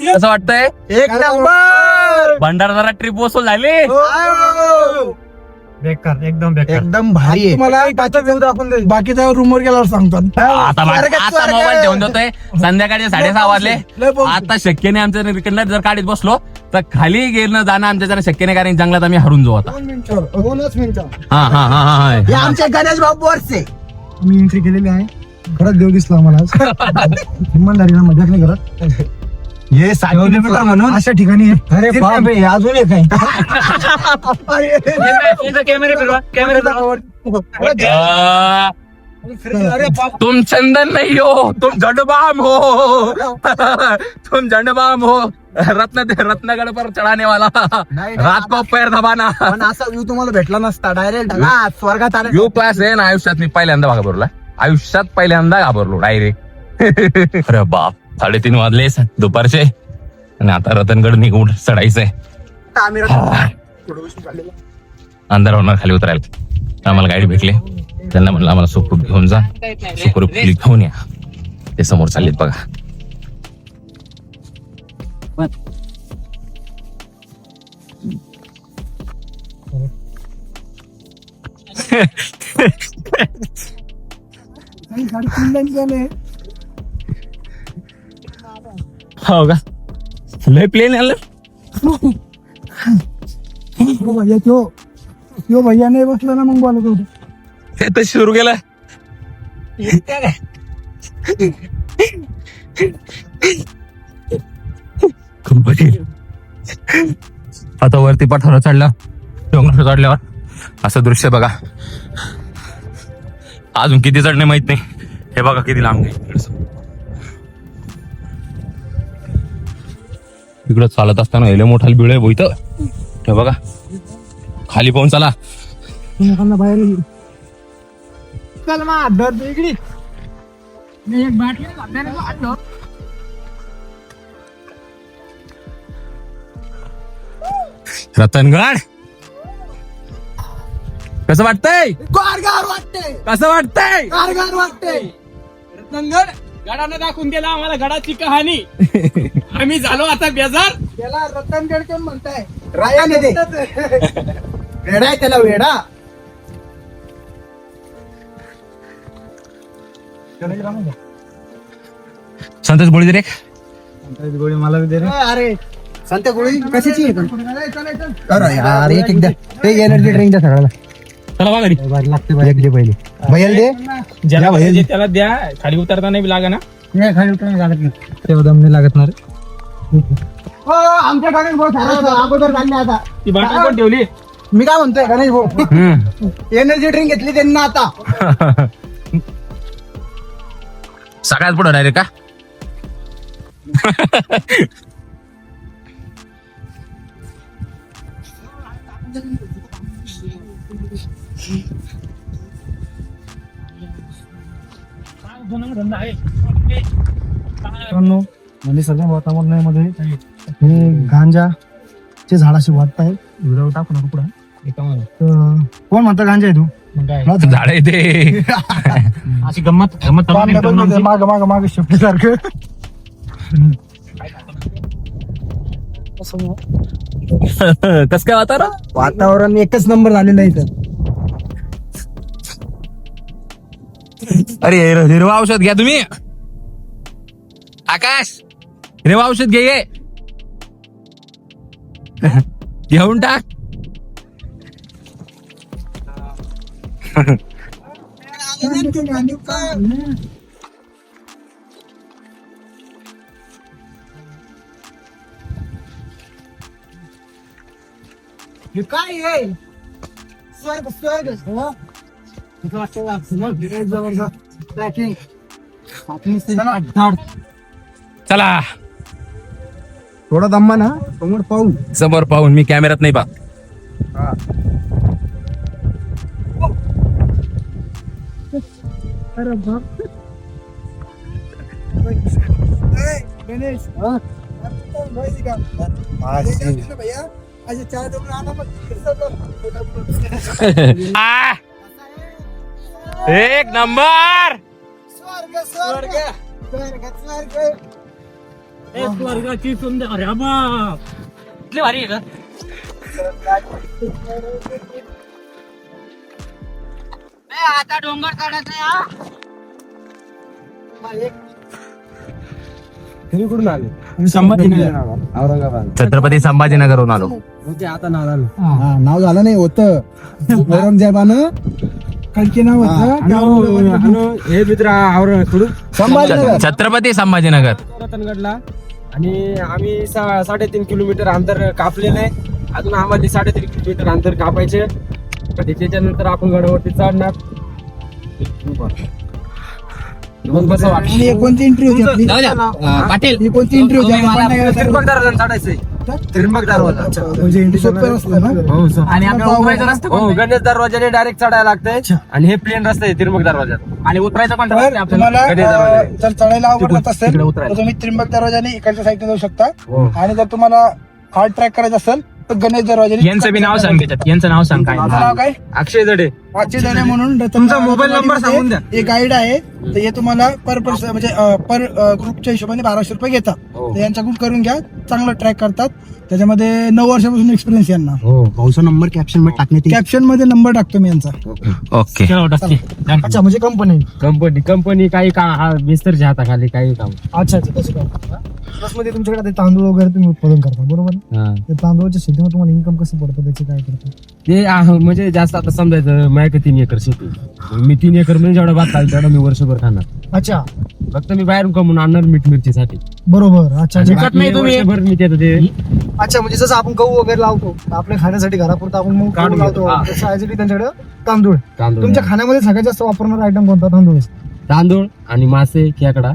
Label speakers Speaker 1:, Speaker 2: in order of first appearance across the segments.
Speaker 1: कसं वाटतंय?
Speaker 2: एक नंबर!
Speaker 1: भंडारा जरा ट्रिप वसूल झाली.
Speaker 3: बेकार एकदम बेकार.
Speaker 2: एकदम भारी आहे.
Speaker 4: मला बाकी व्ह्यू दाखवून दे बाकीचा रूमवर गेल्यावर सांगतात
Speaker 1: आता मा- आता. मोबाईल ठेवून देतोय. संध्याकाळचे साडेसहा वाजले.
Speaker 4: लय पाऊस आहे.
Speaker 1: आता शक्य नाही आमच्या इकडनं जर गाडीत बसलो तर खाली गेलं जाणं आमच्या जरा शक्य नाही कारण जंगलात आम्ही हरून जाऊ आता.
Speaker 4: दोन मिनिटं. दोनच मिनिटं.
Speaker 1: हा हा हा हा
Speaker 2: हे.
Speaker 1: हा
Speaker 2: आमचे गणेश बाबू वरचे
Speaker 4: मी एंट्री केलेली आहे. खरंच देव दिसला आम्हाला आज. इमानदारीनं मजाक नाही करत.
Speaker 2: हे सात किलोमीटर म्हणून
Speaker 4: अशा ठिकाणी
Speaker 2: अरे बापरे अजून एक आहे.
Speaker 3: कॅमेरा फिरवा कॅमेरा
Speaker 1: अं,
Speaker 4: अरे बाप.
Speaker 1: तुम चंदन नहीं हो तुम झंडबाम हो. तुम झंडबाम हो. रत्न रत्नगढ़ पर चढ़ाने वाला. रात को पैर दबाना.
Speaker 2: पण असा व्ह्यू तुम्हाला भेटला नसता. डायरेक्ट स्वर्गात आले
Speaker 1: यो क्लास आहे ना आयुष्यात मी पहिल्यांदा घाबरलो आयुष्यात पहिल्यांदा घाबरलो डायरेक्ट. अरे बाप साडेतीन वाजले दुपारचे. आणि आता रतनगड निघून चढायचंय.
Speaker 2: आम्ही
Speaker 1: अंधार होणार खाली उतरायला. आम्हाला गाडी भेटली. त्यांना म्हणलं आम्हाला सुखरूप घेऊन जा. सुखरूप खाली घेऊन या. ते समोर चाललेत बघा.
Speaker 4: साडेतीन लाईन झाले
Speaker 1: हो का लय प्लेन आलं
Speaker 4: हो भैया तो यो भैया नाही बसला ना मग बोलत होतो
Speaker 1: ते तर सुरू केलं खूप भारी. आता वरती पठार चढला डोंगर चढल्यावर असं दृश्य बघा अजून किती चढणे माहीत नाही हे बघा किती लांब आहे. इकडं चालत असताना हेले मोठा बिळ आहे बोईत हे बघा. खाली पाहून चला.
Speaker 4: बाहेर. चल मग इकडे. मी एक बाटली.
Speaker 1: रतनगड. कसं वाटतंय?
Speaker 4: गारगार वाटते
Speaker 1: कसं वाटतंय?
Speaker 4: गारगार
Speaker 3: रत्नांगड गडानं दाखवून दिला आम्हाला गडाची कहाणी. आम्ही झालो आता बेजार.
Speaker 4: त्याला रतनगड कोण म्हणताय.
Speaker 2: राया दे. वेडा आहे त्याला वेडा.
Speaker 1: संतोष बोळी रे.
Speaker 2: गोळी मला दे अरे संत गोळी कशाची आहे पण? अरे यार एक एकदा ते एनर्जी ड्रिंक द्या सगळ्याला.
Speaker 1: चला बघा
Speaker 2: लागते दे पहिले. भैयाला दे.
Speaker 3: ज्याला
Speaker 2: द्या
Speaker 3: पाहिजे
Speaker 2: भैया.
Speaker 3: त्याला द्या. खाली उतरताना बी लागा ना.
Speaker 4: नाही खाली उतरायला लागत. नाही
Speaker 2: तेव्हा दम नाही लागत ना रे. हो आमच्या गणेश भाऊ अगोदर झाले आता.
Speaker 3: ती बाटली पण ठेवली?
Speaker 2: मी काय म्हणतोय गणेश भाऊ? एनर्जी ड्रिंक घेतली त्यांना आता.
Speaker 1: सगळ्यात पुढे डायरेक्ट का?
Speaker 4: मित्रांनो म्हणजे सगळ्या वातावरणामध्ये हे गांजाचे झाड असे वाटत आहे व्हिडिओ टाकू पुढे. तर कोण म्हणतं गांजा आहे तू?
Speaker 1: झाड आहे ते.
Speaker 3: अशी गंमत गंमत
Speaker 4: माग माग माग शिफ्ट सारखं
Speaker 1: कस काय वातावरण?
Speaker 2: वातावरण एकच नंबर झालेलं आहे इथं.
Speaker 1: अरे हिरवा औषध घ्या तुम्ही. आकाश हिरवा औषध घे ये. घेऊन टाक.
Speaker 2: काय स्वर्ग स्वर्ग. चला, थोडा दम्मा ना समोर पाहू.
Speaker 1: समोर पाहून मी कॅमेऱ्यात नाही पाहत.
Speaker 4: अरे बाप. गणेश.
Speaker 2: हा?
Speaker 4: भैया चार!
Speaker 1: एक नंबर!
Speaker 4: स्वर्ग स्वर्ग!
Speaker 5: स्वर्ग! स्वर्ग
Speaker 3: ए, स्वर्गाची सुंदर अरे किती भारी आहे का?
Speaker 5: आता डोंगर काढत नाही हा?
Speaker 6: तुम्ही कुठून आले?
Speaker 3: संभाजीनगर.
Speaker 1: छत्रपती संभाजीनगरहून आलो.
Speaker 6: आता नाव झालं
Speaker 5: हा, नाव झालं नाही होतं. औरंगजेबानं कणकी नाव होतं
Speaker 6: हे मित्र आवर कुठून?
Speaker 5: संभाजीनगर.
Speaker 1: छत्रपती संभाजीनगर.
Speaker 6: रतनगडला. आणि आम्ही सा- साडेतीन किलोमीटर अंतर कापलेलं आहे. अजून आम्हाला साडेतीन किलोमीटर अंतर कापायचे कधी त्याच्यानंतर आपण गडावरती चढणार. मग कसं वाटलं
Speaker 5: आणि कोणती इंटरी होती आपली?
Speaker 3: पाटील.
Speaker 5: ही कोणती इंटरी होती? आपण पण नाही गेलो
Speaker 6: त्रिंबक दरवाजा. दरवाजा
Speaker 5: म्हणजे रस्ता ना?
Speaker 6: हो सर
Speaker 3: आणि आपल्याला उतरायचा रस्ता
Speaker 6: हो
Speaker 3: कोणता? आहे?
Speaker 6: गणेश दरवाजाने डायरेक्ट चढायला लागतंय. आणि हे प्लेन रस्ता आहे त्रिंबक दरवाजात.
Speaker 3: आणि उतरायचा कोणता रस्ता आहे
Speaker 5: तर
Speaker 3: आपल्याला?
Speaker 5: तुम्हाला
Speaker 6: कधी दरवाजा आहे?
Speaker 5: अं, जर चढायला अवघड होत असेल
Speaker 3: तिकडे उतरायला.
Speaker 5: तर तुम्ही त्रिंबक दरवाजाने इकडच्या साईडने जाऊ शकता.
Speaker 6: हो.
Speaker 5: आणि जर तुम्हाला हार्ड ट्रॅक करायचं असेल तर गणेश दरवाजाने
Speaker 3: यांचं बी नाव सांग त्याच्यात. यांचं नाव सांग काय.
Speaker 5: नाव काय?
Speaker 6: अक्षय जडे.
Speaker 5: पाचशे जणे म्हणून
Speaker 6: तुमचा मोबाईल नंबर सांगून द्या.
Speaker 5: हे गाईड आहे तर हे तुम्हाला पर पर्सन म्हणजे पर ग्रुपच्या हिशोबाने बाराशे रुपये घेतात.
Speaker 6: हो.
Speaker 5: तर यांच्याकडून करून घ्या चांगलं ट्रॅक करतात. त्याच्यामध्ये नऊ वर्षापासून एक्सपिरियन्स यांना.
Speaker 6: हो
Speaker 4: भाऊचा नंबर कॅप्शनमध्ये टाकण्यात येईल.
Speaker 5: कॅप्शनमध्ये नंबर टाकतो मी यांचा.
Speaker 1: ओके.
Speaker 6: अच्छा म्हणजे कंपनी कंपनी कंपनी काही काम हा मिस्टरच्या हाताखाली काही काम.
Speaker 4: अच्छा अच्छा तसं काय. प्लसमध्ये तुमच्याकडे ते तांदूळ वगैरे तुम्ही उत्पादन करता बरोबर?
Speaker 6: हा.
Speaker 4: तांदूळच्या शेतीमध्ये तुम्हाला इन्कम कसं पडतं त्याचे काय करता?
Speaker 6: ते आहे, म्हणजे जास्त आता समजायचं माझ्याकडे तीन एकर शेती आहे. मी तीन एकर म्हणजे जेवढा भात खाईल तेवढा मी वर्षभर खाणार
Speaker 4: अच्छा
Speaker 6: फक्त मी बाहेरून कमवून आणणार मीठ मिरचीसाठी
Speaker 4: बरोबर अच्छा
Speaker 6: आणि. बाकी
Speaker 3: नाही तुम्ही.
Speaker 6: वर्षभर मी त्याचं ते
Speaker 4: अच्छा म्हणजे जसं आपण गहू वगैरे लावतो आपल्या खाण्यासाठी घरापुरतं आपण मग गहू
Speaker 6: काढून
Speaker 4: लावतो
Speaker 6: घेतो. हा.
Speaker 4: तसं ऍक्च्युली त्यांच्याकडे तांदूळ
Speaker 6: तांदूळ
Speaker 4: तुमच्या खाण्यामध्ये सगळ्यात जास्त वापरणारा आयटम कोणता तांदूळ
Speaker 6: तांदूळ आणि मासे खेकडा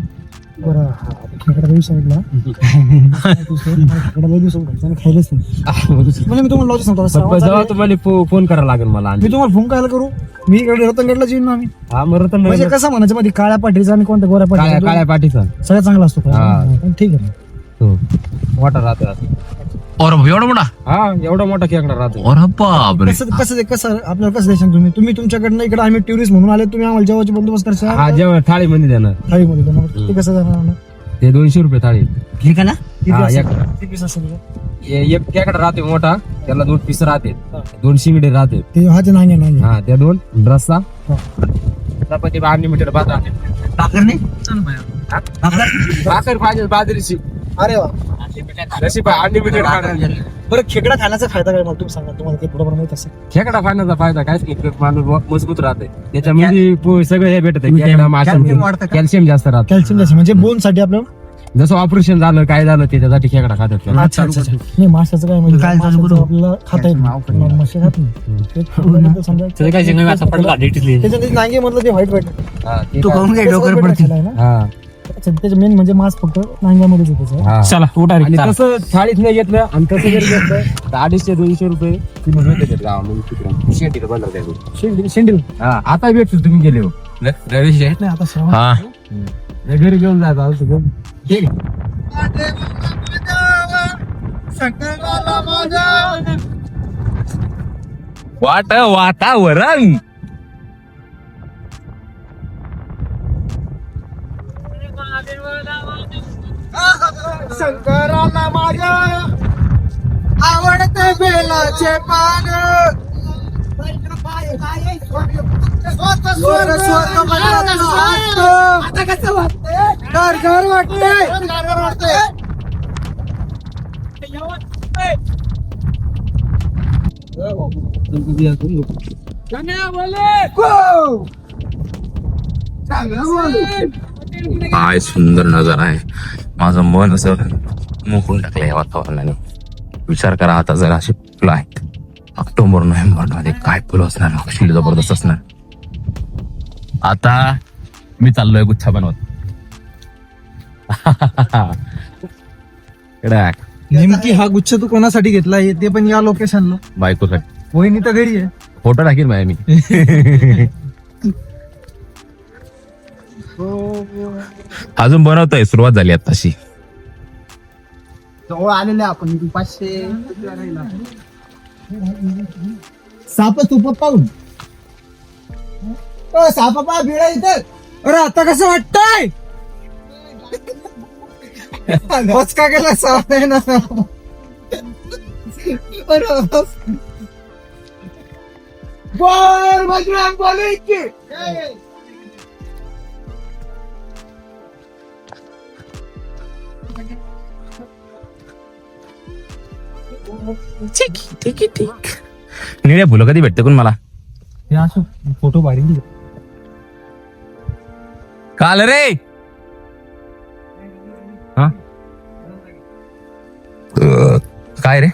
Speaker 4: बरं हा, खेकडा काही साईडला खेकडा लई दिवसात खायचा आणि खायलाच नाही. म्हणजे मी तुम्हाला लॉजिक सांगतो
Speaker 6: जेव्हा तुम्हाला फो- फोन करावा लागेल मला.
Speaker 4: मी तुम्हाला फोन करायला करू? मी इकडे रतनगडला येईन ना आम्ही.
Speaker 6: हा मग तर
Speaker 4: म्हणजे कसं म्हणायचं मध्ये काळ्या पाठीचा आणि कोणत्या गोऱ्या
Speaker 6: काळ्या
Speaker 4: पाठीचा
Speaker 6: काळ्या पाठीचा
Speaker 4: सगळ्यात चांगला असतो का?
Speaker 6: हा.
Speaker 4: पण ठीक आहे.
Speaker 6: तो मोठा राहतो.
Speaker 1: और एवढा मोठा
Speaker 6: हा एवढा मोठा खेकडा राहतो
Speaker 1: और बापरे.
Speaker 4: कसं कसं कसं आपल्याला कसं द्यायचं तुम्ही? तुम्ही तुमच्याकडनं इकडे आम्ही टुरिस्ट म्हणून आले तुम्ही आम्हाला जेवायची बंदोबस्त
Speaker 6: हा
Speaker 4: करशाल
Speaker 6: जेव्हा थाळी मध्ये देणार.
Speaker 4: थाळीमध्ये देणार. ते कसं जाणार ना?
Speaker 6: ते दोनशे रुपये थाळी.
Speaker 4: ना? किती
Speaker 6: हा,
Speaker 4: असेल?
Speaker 6: एक.
Speaker 4: किती piece असेल ते?
Speaker 6: ए- एक खेकडा राहते मोठा त्याला दोन पीस राहते. दोन शिंगडे राहते.
Speaker 4: ते हा ते नाही नाही
Speaker 6: हा त्या दोन रस्सा.
Speaker 4: हा.
Speaker 6: चपाती अनलिमिटेड भात राहते
Speaker 4: टाकलं नाही?
Speaker 6: हा? भाकर पाहिजे बाजरीची.
Speaker 4: अरे वा.
Speaker 6: जशी अनलिमिटेड
Speaker 4: बरं खेकडा खाण्याचा फायदा काय मला तुम्ही सांगा तुम्हाला ते थोडंफार माहीत असेल.
Speaker 6: खेकडा खाण्याचा फायदा कायच नाही माणूस मजबूत राहते. त्याच्यामध्ये सगळं हे भेटत कॅल्शियम जास्त राहत.
Speaker 4: कॅल्शियम जास्त म्हणजे बोनसाठी आपल्याला?
Speaker 6: जसं ऑपरेशन झालं काय झालं त्याच्यासाठी खेकडा खातात त्याला.
Speaker 4: अच्छा अच्छा अच्छा. नाही माशाचं काय म्हणजे माशाचं आपल्याला खाता येत नाही. मासे खात नाही. ते खाल्ल्यानंतर समजा त्याच्यात नांगे मधलं ते व्हाईट व्हाईट
Speaker 6: हा, ते
Speaker 4: तो
Speaker 6: काय-
Speaker 4: खाऊन काय डोकर पडतील.
Speaker 6: हा,
Speaker 4: अच्छा त्याचे मेन म्हणजे मास फक्त नांग्यामध्येच येते त्याचं.
Speaker 6: हा.
Speaker 3: चला उठा
Speaker 6: आणि तसं थाळीत नाही घेतलं आणि तसं जर घेतलं तर अडीचशे दोनशे रुपये किलो भेटते गावामध्ये तिकडं शेतीला बंद होते.
Speaker 4: शेंडील शेंडील
Speaker 6: हा आता भेटतील तुम्ही गेले हो
Speaker 1: रवीश आहे?
Speaker 4: नाही आता श्रावण
Speaker 1: हा
Speaker 6: घरी घेऊन जायचं घेऊन. ठीक आहे.
Speaker 1: वाट वातावरण
Speaker 5: शंकराला माझ्या आवडते बेलाचे पान. स्वर्ग स्वर्ग मनाला वाटतं. घर घर वाटते
Speaker 1: काय सुंदर नजारा आहे. माझं मन असं मोकळून टाकलं या वातावरणाने. विचार करा आता जर अशी फुलं आहेत ऑक्टोबर नोव्हेंबरमध्ये काय फुलं असणार? कशी जबरदस्त असणार. आता मी चाललोय गुच्छा बनवत.
Speaker 4: नेमकी हा गुच्छ तू कोणासाठी घेतला ते पण या लोकेशनला.
Speaker 1: बायकोसाठी.
Speaker 4: वहिनी तर घरी आहे.
Speaker 1: फोटो बाय मी. अजून बनवतोय सुरुवात झाली आताशी
Speaker 5: जवळ आलेले आपण पाचशे. साप तुप पाहून. साप पा भिडा इथं. अरे आता कसं वाटतंय?
Speaker 2: बस का गेला आहे ना? बर बोल बजरंग बोलू की
Speaker 1: ठीक ठीक निळ्या फुलं कधी भेटते कोण मला?
Speaker 6: हे असं फोटो भारी
Speaker 1: काल रे! हा? अ, काय रे?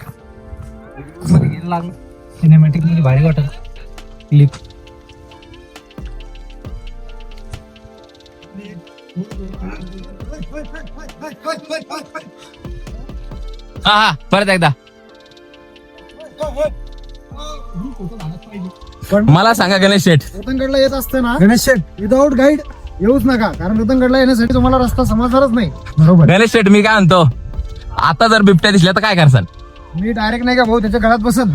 Speaker 6: सिनेमॅटिकमध्ये भारी वाटत. क्लिप
Speaker 1: हा हा परत एकदा. मला सांगा गणेश शेठ.
Speaker 4: रतनगडला येत असते ना गणेश शेठ. विदाऊट गाईड येऊच नका. कारण रतनगडला येण्यासाठी तुम्हाला रस्ता समजणारच नाही. बरोबर.
Speaker 1: गणेश शेठ मी काय म्हणतो? आता जर बिबट्या दिसल्या तर काय करसाल?
Speaker 4: मी डायरेक्ट नाही का भाऊ? त्याच्या गळ्यात बसन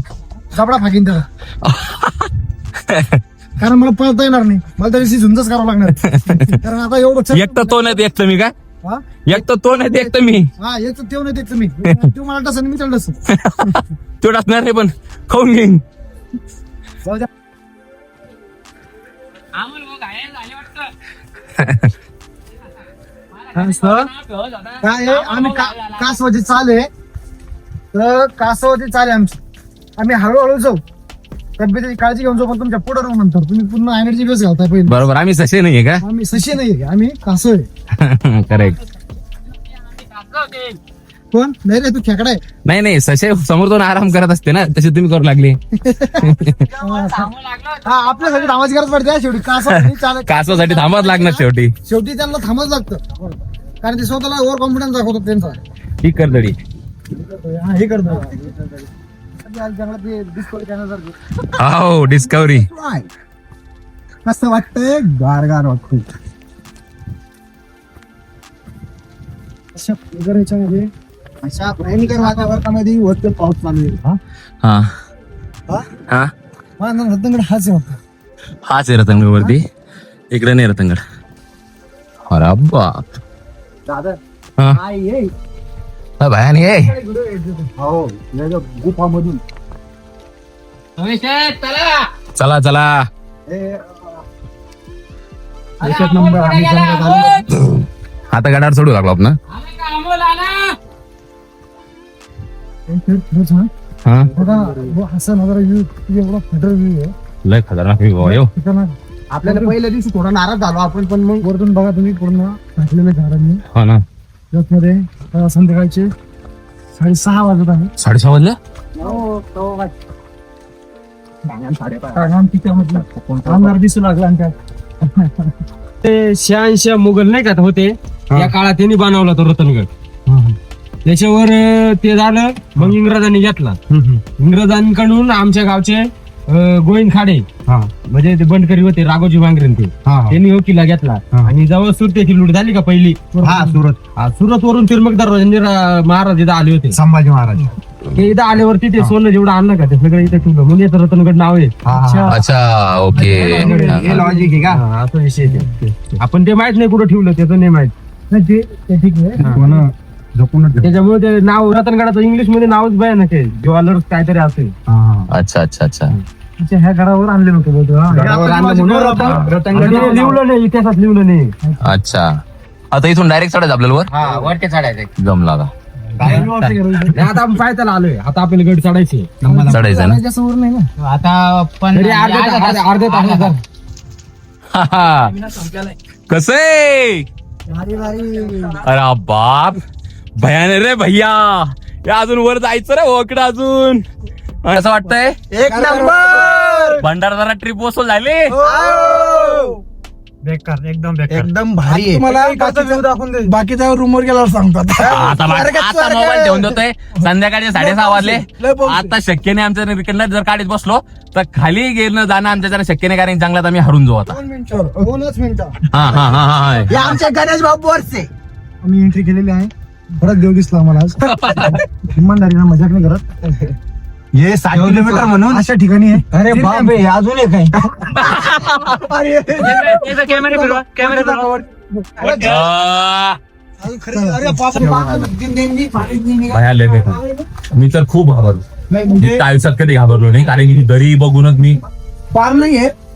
Speaker 4: जबडा फाकीन त्याला. कारण मला पळता येणार नाही. मला त्याच्याशी झुंजच करावं लागणार. कारण आता एवढं
Speaker 1: एक तर तो नाही एक तर मी काय
Speaker 4: हा?
Speaker 1: एक तर तो नाही एक तर मी.
Speaker 4: हा एक तर तेव नाही देत मी. तो मला डसन मी त्याला डसन
Speaker 1: तो टाकणार नाही पण खाऊन घेईन.
Speaker 4: जाऊ द्या. सर. काय आहे? आम्ही का- कासवाची चाल आहे. तर कासवाची चाल आहे आमची. आम्ही हळूहळू जाऊ. तब्येतीची काळजी घेऊन जाऊ पण तुमच्यापुढे राहू नंतर. तुम्ही पुन्हा एनर्जी बेस घालताय पहिले.
Speaker 1: बरोबर आम्ही ससे नाहीये का?
Speaker 4: आम्ही सशी नाही आम्ही कासव आहे.
Speaker 1: करेक्ट
Speaker 4: कोण नाही रे तू खेकडा आहे.
Speaker 1: नाही नाही ससे समोर दोन आराम करत असते ना तसे तुम्ही करू लागले.
Speaker 4: हा आपल्यासाठी थांबायची गरज पडते हा शेवटी.
Speaker 1: कासवासाठी थांबाच लागणार शेवटी.
Speaker 4: शेवटी त्यांना थांबाच लागतं. कारण ते स्वतःला ओव्हर कॉन्फिडन्स दाखवतात त्यांचा.
Speaker 1: ही करदडी
Speaker 4: हा, हे करतो जंगलात ते discovery करण्यासारखं.
Speaker 1: हो डिस्कवरी
Speaker 4: काय? कसं वाटतंय गार गार वाटतंय अशा ह्याच्यामध्ये अशा भयंकर वातावरणामध्ये वरती पाऊस चालू आहे. हा?
Speaker 1: हा.
Speaker 4: हा?
Speaker 1: हा?
Speaker 4: हा रत्नगड हाच आहे होता
Speaker 1: हाच आहे रतनगड वरती इकडे नाही रतनगड. अरे बाप.
Speaker 4: दादा
Speaker 1: हा?
Speaker 4: काय ये.
Speaker 1: हा, भयानी आहे
Speaker 4: हो या गुफामधून.
Speaker 3: रमेश शेठ, चला.
Speaker 1: चला.
Speaker 4: हे, एकच नंबर आम्ही?
Speaker 1: आता गडावर चढू लागलो आपण?
Speaker 4: हे हा.
Speaker 1: हा?
Speaker 4: बघा व व्ह्यू एवढा व्ह्यू आहे.
Speaker 1: लय खतरनाक आहे बाबा, यो
Speaker 4: खतरनाक. आपल्याला पहिल्या दिवशी थोडा नाराज झालो आपण पण मग वरतून बघा तुम्ही पूर्ण घातलेल्या झाडांनी.
Speaker 1: हो ना.
Speaker 4: मध्ये आता संध्याकाळचे साडेसहा वाजत आहे.
Speaker 1: साडेसहा वाजले?
Speaker 4: कागम तिथे म्हटलं? आमदार दिसू लागला आणि त्यात
Speaker 6: ते शहाऐंशी मुघल नाही का होते? त्या काळात त्यांनी बनवला तो रतनगड. त्याच्यावर अं, ते झालं मग इंग्रजांनी घेतला. इंग्रजांकडून आमच्या गावचे अं, गोविंद खाडे म्हणजे ते बंडकरी होते राघोजी वांगरे ते. त्यांनी हो. किल्ला घेतला. आणि जेव्हा सुरतेची लूट झाली का पहिली?
Speaker 4: हा सुरत.
Speaker 6: हा, सुरत वरून तिरमकदार महाराज इथं आले होते.
Speaker 4: संभाजी महाराज.
Speaker 6: ते इथं आल्यावरती ते सोनं जेवढं आणलं का ते सगळं इथं ठेवलं. म्हणून याचं रतनगड नाव आहे.
Speaker 1: अच्छा. ओके.
Speaker 4: लॉजिक आहे. का?
Speaker 6: हा, असा विषय आहे. ते. आपण ते माहीत नाही कुठं ठेवलं त्याचं नाही माहीत.
Speaker 4: नाही ते ते ठीक आहे. जपून
Speaker 6: त्याच्यामुळे ते नाव रतनगडाचं इंग्लिशमध्ये नावच भयानक आहे. ज्वेलर्स काहीतरी असेल.
Speaker 1: अच्छा अच्छा अच्छा.
Speaker 4: ह्या घरावर आणले नव्हते बहुतेक, हा.
Speaker 6: गडावर आणलं म्हणून रतन- रतनगड ते लिहिलं नाही इतिहासात लिहिलं नाही.
Speaker 1: अच्छा. आता इथून डायरेक्ट चढायचं आपल्याला वर?
Speaker 3: वरती चढायचं
Speaker 1: जमला का
Speaker 6: नाही, आता आपण पायथ्याला आलोय. आता आपल्याला गड चढायचे
Speaker 1: चढायचं ना?
Speaker 3: आता पण
Speaker 6: तरी अर्ध्या अर्ध्या- अर्ध्या तासात
Speaker 1: कस आहे?
Speaker 4: भारी भारी.
Speaker 1: अरे बाप. भयान रे भैया. हे अजून वर जायचं रे ओकडं अजून. कसं वाटतंय?
Speaker 4: एक नंबर!
Speaker 1: भंडारा जरा ट्रिप वसूल झाली.
Speaker 6: बेकार एकदम बेकार.
Speaker 2: एकदम भारी तुम्हाला बाकीच्या रूम वर गेल्यावर सांगतात.
Speaker 1: आता मोबाईल ठेवून देतोय. संध्याकाळचे साडेसहा वाजले. आता शक्य नाही आमच्या इकडनं जर काढीत बसलो तर खाली गेलं जाणं आमच्या जरा शक्य नाही कारण चांगल्यात आम्ही हरून जाऊ आता.
Speaker 4: दोनच मिनिटं.
Speaker 1: हा हा हा हा
Speaker 2: हे. आमचे गणेश भाऊ बोरसे.
Speaker 4: आम्ही एंट्री केलेली आहे. परत देव दिसला आम्हाला आज. इमानदारीनं मजाक नाही करत.
Speaker 2: हे साठ किलोमीटर म्हणून
Speaker 4: अशा ठिकाणी आहे.
Speaker 2: अरे बाप रे अजून एक आहे.
Speaker 1: मी तर खूप घाबरलो.
Speaker 2: म्हणजे
Speaker 1: आयुष्यात कधी घाबरलो नाही कारण की दरी बघूनच मी
Speaker 2: पार नाही आहे काही शंभर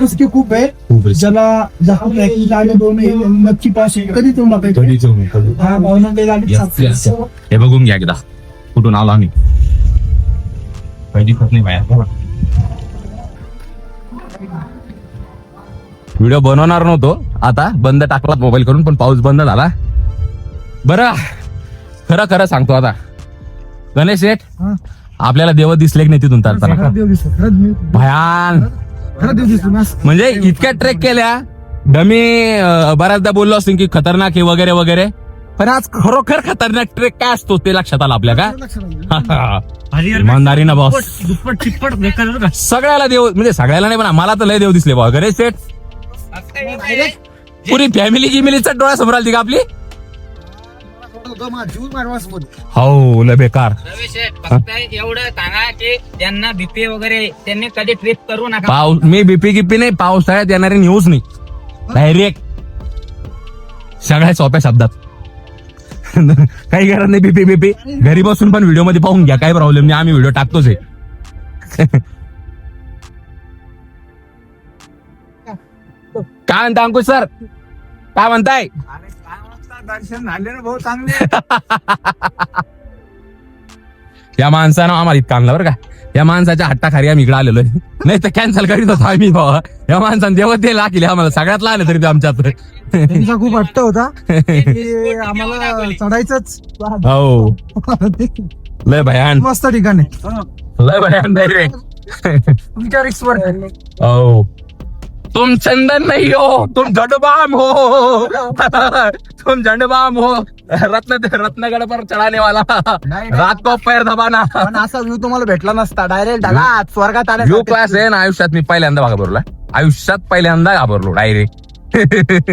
Speaker 1: रिस्की खूप
Speaker 2: आहे ज्याला नक्की पास आहे. कधी तुम्हाला हा भावना
Speaker 1: हे बघून घ्या एकदा कुठून आलो आम्ही पहिली खत नाही बाहेर व्हिडिओ बनवणार नव्हतो. आता बंद टाकला मोबाईल करून पण पाऊस बंद झाला. बरं. खरं खरं सांगतो आता. गणेश शेठ आपल्याला देव दिसले की नाही तिथून चालताना?
Speaker 2: खरंच देव दिसतो खरंच मी-
Speaker 1: भयान.
Speaker 2: खरंच देव दिसतो ना.
Speaker 1: म्हणजे इतक्या ट्रेक केल्या. डमी अं, बऱ्याचदा बोललो असतो की खतरनाक आहे वगैरे वगैरे. पण आज खरोखर खतरनाक ट्रेक काय असतो ते लक्षात आलं आपल्या का?
Speaker 2: लक्षात आलं.
Speaker 1: इमानदारी ना बॉस सगळ्याला देव म्हणजे सगळ्याला नाही पण मला तर लय देव दिसले बा. गणेश सेठ. पुरी फॅमिली गिमिलीचा डोळ्या समोर आली का आपली? हो लय बेकार.
Speaker 7: रवी शेठ, फक्त एवढं सांगा की त्यांना भीपी वगैरे त्यांनी कधी ट्रिप करू नका.
Speaker 1: पाऊस मी बीपी गिपी नाही पावसाळ्यात येणारी न्यूज नाही. डायरेक्ट सगळ्या सोप्या शब्दात. काही गरज नाही बीपी बीपी घरी बसून पण व्हिडिओमध्ये पाहून घ्या काय प्रॉब्लेम नाही आम्ही व्हिडिओ टाकतोच आहे. काय म्हणता अंकुश सर? काय म्हणताय?
Speaker 2: दर्शन झाले ना भाऊ चांगले.
Speaker 1: या माणसानं आम्हाला इतकं आणलं बरं का. या माणसाच्या हट्टाखारी आम्ही इकडे आलेलो. नाही तर कॅन्सल करीत होतो आम्ही बाबा या माणसानं देवत ते लाखिले आम्हाला सगळ्यात लागलं तरी ते आमच्यात.
Speaker 2: त्यांचा खूप हट्ट होता. की आम्हाला चढायचंच.
Speaker 1: हो. लय भयान.
Speaker 2: मस्त ठिकाण आहे.
Speaker 1: लय भयान डायरेक्ट
Speaker 2: तुमच्या रिक्सवर
Speaker 1: हो. तुम चंदन नहीं हो तुम झंडबाम हो. तुम झंडबाम हो। रत्न रत्नगढ़ पर चढ़ाने वाला। रात को पैर दबाना।
Speaker 2: पण असा व्ह्यू तुम्हाला भेटला नसता. डायरेक्ट ढगा स्वर्गात आल्या
Speaker 1: व्ह्यू क्लास आहे ना आयुष्यात मी पहिल्यांदा घाबरलो आयुष्यात पहिल्यांदा घाबरलो डायरेक्ट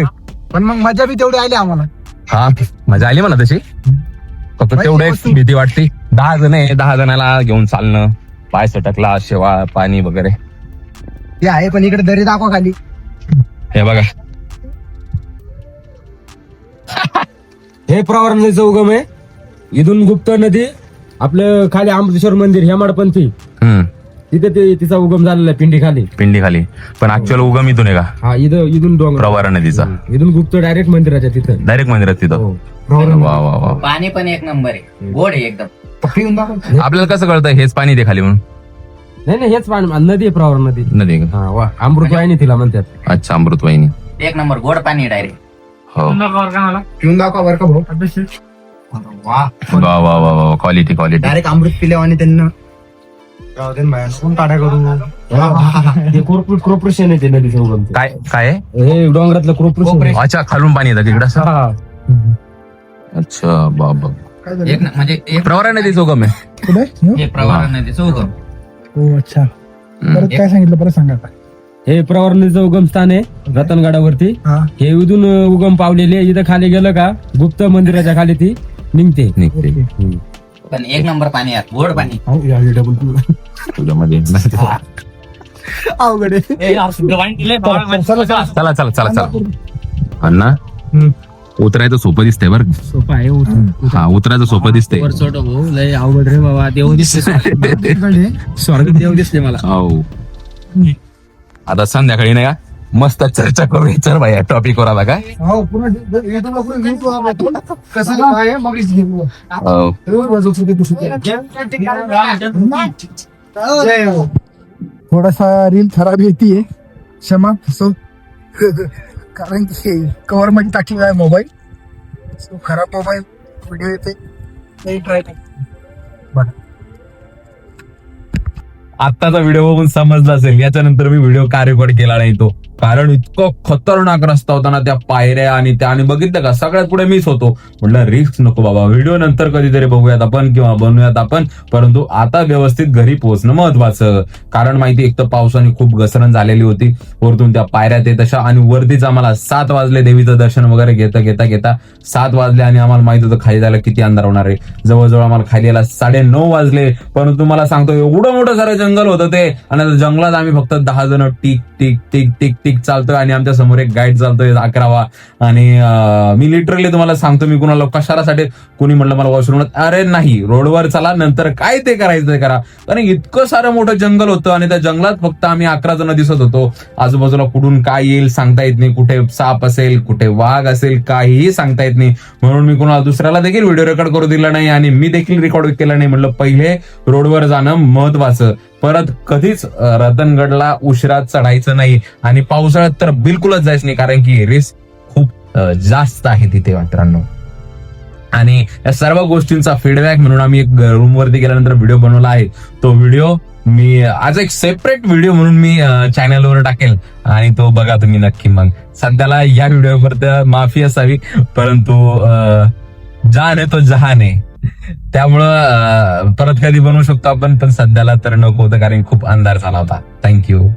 Speaker 2: पण मग मजा बी तेवढी आली आम्हाला.
Speaker 1: हा मजा आली मला तशी. फक्त तेवढे भीती वाटते. दहा जण आहे दहा जणाला घेऊन चालणं पाय सटकला शेवाळ पाणी वगैरे.
Speaker 2: ते आहे पण इकडे दरी दाखवा खाली.
Speaker 1: हे बघा.
Speaker 6: हे प्रवार नदीचं उगम आहे. इथून गुप्त नदी आपलं खाली अमृतेश्वर मंदिर हेमाडपंथी.
Speaker 1: हम्म.
Speaker 6: तिथे ते तिचा उगम झालेला आहे पिंडी खाली.
Speaker 1: पिंडी खाली. पण ऍक्च्युअल उगम इथून आहे का?
Speaker 6: हा इथं इथून डोंगर.
Speaker 1: प्रवारा नदीचा.
Speaker 6: इथून गुप्त डायरेक्ट मंदिराच्या तिथं.
Speaker 1: डायरेक्ट मंदिरात तिथं.
Speaker 6: हो.
Speaker 1: वा वा वा
Speaker 7: पाणी पण एक नंबर आहे. गोड आहे एकदम.
Speaker 1: आपल्याला कसं कळतं? हेच पाणी ते खाली म्हणून?
Speaker 6: नाही नाही हेच पाणी नदी आहे प्रवार नदी.
Speaker 1: नदी आहे का?
Speaker 6: हा वा. अमृत वाहिनी तिला म्हणतात.
Speaker 1: अच्छा अमृतवाहिनी.
Speaker 7: एक नंबर गोड पाणी डायरेक्ट
Speaker 2: पिऊन दाखवा बरं का भाऊ. वा
Speaker 1: वा वा वा वा क्वालिटी क्वालिटी
Speaker 2: डायरेक्ट अमृत पिल्या आणि त्यांना. जाऊ दे ना बाया, नको टाटा करू.
Speaker 6: ते कोर्पोरेट कॉर्पोरेशन आहे ते नदीचं उगम ते.
Speaker 1: काय काय? आहे?
Speaker 6: हे डोंगरातलं कॉर्पोरेशन
Speaker 1: अच्छा खालून पाणी येतं तिकडं असं?
Speaker 6: हा.
Speaker 1: अच्छा बाबा?
Speaker 7: एक न- म्हणजे एक
Speaker 1: प्रवारा नदीचं उगम आहे.
Speaker 2: कुठे?
Speaker 7: हे प्रवाह नदीचं उगम
Speaker 2: हो अच्छा.
Speaker 1: हम्म.
Speaker 2: परत काय सांगितलं? परत सांगा आता.
Speaker 6: हे प्रवार नदीचं उगम स्थान आहे रतनगडावरती
Speaker 2: हा.
Speaker 6: हे इथून उगम पावलेले इथं खाली गेलं का गुप्त मंदिराच्या खाली ती निघते.
Speaker 1: निघते.
Speaker 2: ओके.
Speaker 7: पण एक नंबर पाणी आहे गोड पाणी.
Speaker 2: हो, या, या, डबल पिऊ.
Speaker 1: तुझ्यामध्ये.
Speaker 2: अवघड आहे. चला, चला.
Speaker 1: चला चला चला चला. अण्णा. उतरायचं सोपं दिसतंय बरं
Speaker 6: सोपं आहे
Speaker 1: हा उतरायचं सोपं दिसतंय.
Speaker 6: लय अवघड रे बाबा देव दिसते. स्वर्ग देव दिसते मला.
Speaker 1: हो. आता संध्याकाळी नाही का? मस्त चर्चा करू चल भाई टॉपिक वर आला काय?
Speaker 2: हो. कसं काय आहे, मग इथे घेऊ.
Speaker 1: हो.
Speaker 2: एवढं बाजू सुटे तू सुटे. जय हो. थोडासा रील खराब येते क्षमा सो कारण की कव्हरमध्ये टाकलेला आहे मोबाईल. सो खराब मोबाईल. व्हिडिओ येते नाही ट्राय
Speaker 1: आत्ताचा व्हिडिओ बघून समजला असेल. याच्यानंतर मी व्हिडिओ का रेकॉर्ड केला नाही तो? कारण इतकं खतरनाक रस्ता होता ना त्या पायऱ्या आणि त्या आणि बघितलं का? सगळ्यात पुढे मिस होतो. म्हटलं रिस्क नको बाबा व्हिडिओ नंतर कधीतरी बघूयात आपण किंवा बनवूयात आपण. परंतु आता व्यवस्थित घरी पोहोचणं महत्वाचं. कारण माहिती एक तर पावसाने खूप घसरण झालेली होती. वरतून त्या पायऱ्या ते तशा आणि वरतीच आम्हाला सात वाजले देवीचं दर्शन वगैरे घेता घेता घेता सात वाजले आणि आम्हाला माहीत होतं खाली जायला किती अंधार होणार आहे. जवळजवळ आम्हाला खाली यायला साडे नऊ वाजले. परंतु मला सांगतो एवढं मोठं सारं जंगल होतं ते. आणि जंगलात आम्ही फक्त दहा जण tick tick tick tick tick चालतोय आणि आमच्यासमोर एक गाईड चालतोय अकरावा. आणि मी लिटरली तुम्हाला सांगतो मी कुणाला कशासाठी कोणी म्हणलं मला वॉशरूम अरे नाही रोडवर चला नंतर काय ते करायचं ते करा. कारण इतकं सारं मोठं जंगल होतं आणि त्या जंगलात फक्त आम्ही अकरा जण दिसत होतो. आजूबाजूला कुठून काय येईल सांगता येत नाही. कुठे साप असेल कुठे वाघ असेल काहीही सांगता येत नाही. म्हणून मी कुणाला दुसऱ्याला देखील व्हिडिओ रेकॉर्ड करू दिला नाही आणि मी देखील रेकॉर्ड केलं नाही. म्हणलं पहिले रोडवर जाणं महत्वाचं. परत कधीच रतनगडला उशिरा चढायचं नाही. आणि पावसाळ्यात तर बिलकुलच जायचं नाही कारण की रिस्क खूप जास्त आहे तिथे मित्रांनो आणि या सर्व गोष्टींचा फीडबॅक म्हणून आम्ही एक रूमवरती गेल्यानंतर व्हिडिओ बनवला आहे. तो व्हिडिओ मी आज एक सेपरेट व्हिडिओ म्हणून मी चॅनलवर टाकेल. आणि तो बघा तुम्ही नक्की मग. सध्याला या व्हिडिओवर माफी असावी परंतु अं, जान आहे तो जहान आहे. त्यामुळं परत कधी बनवू शकतो आपण पण सध्याला तर नको होतं कारण खूप अंधार झाला होता. थँक्यू